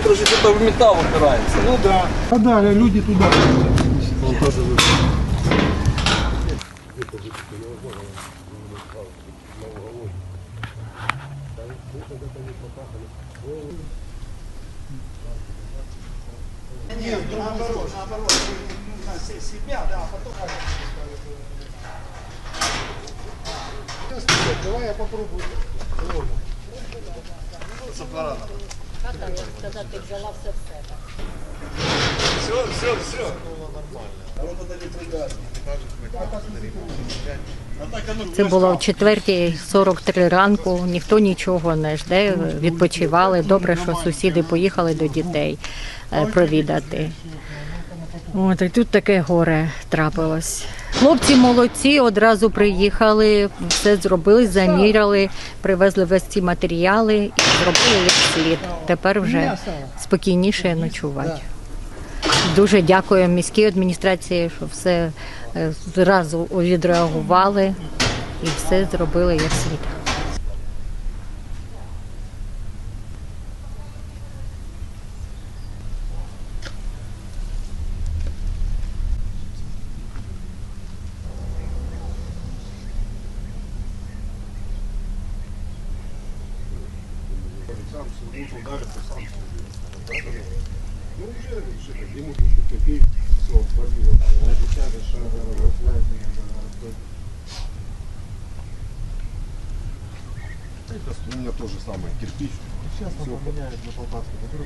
короче, что-то в металл упирается. Ну да. А далее люди туда. Нет, наоборот, наоборот. Себя, да, а потом... Сейчас, давай я попробую. С аппаратом. все Все, все, ну, Це ну було в четвертій 43 ранку. Ніхто нічого не жде. Відпочивали. Добре, що сусіди поїхали до дітей е, провідати. От і тут таке горе трапилось. Хлопці молодці, одразу приїхали, все зробили, заміряли, привезли весь ці матеріали і зробили як слід. Тепер вже спокійніше ночувати. Дуже дякую міській адміністрації, що все е, зразу відреагували і все зробили як слід. сам судит, ударит, то сам судит. Ну уже решили, ему пишут копей, все, побил. На десятый шаг, Это у меня тоже самое, кирпич. Сейчас он поменяет на полтавский,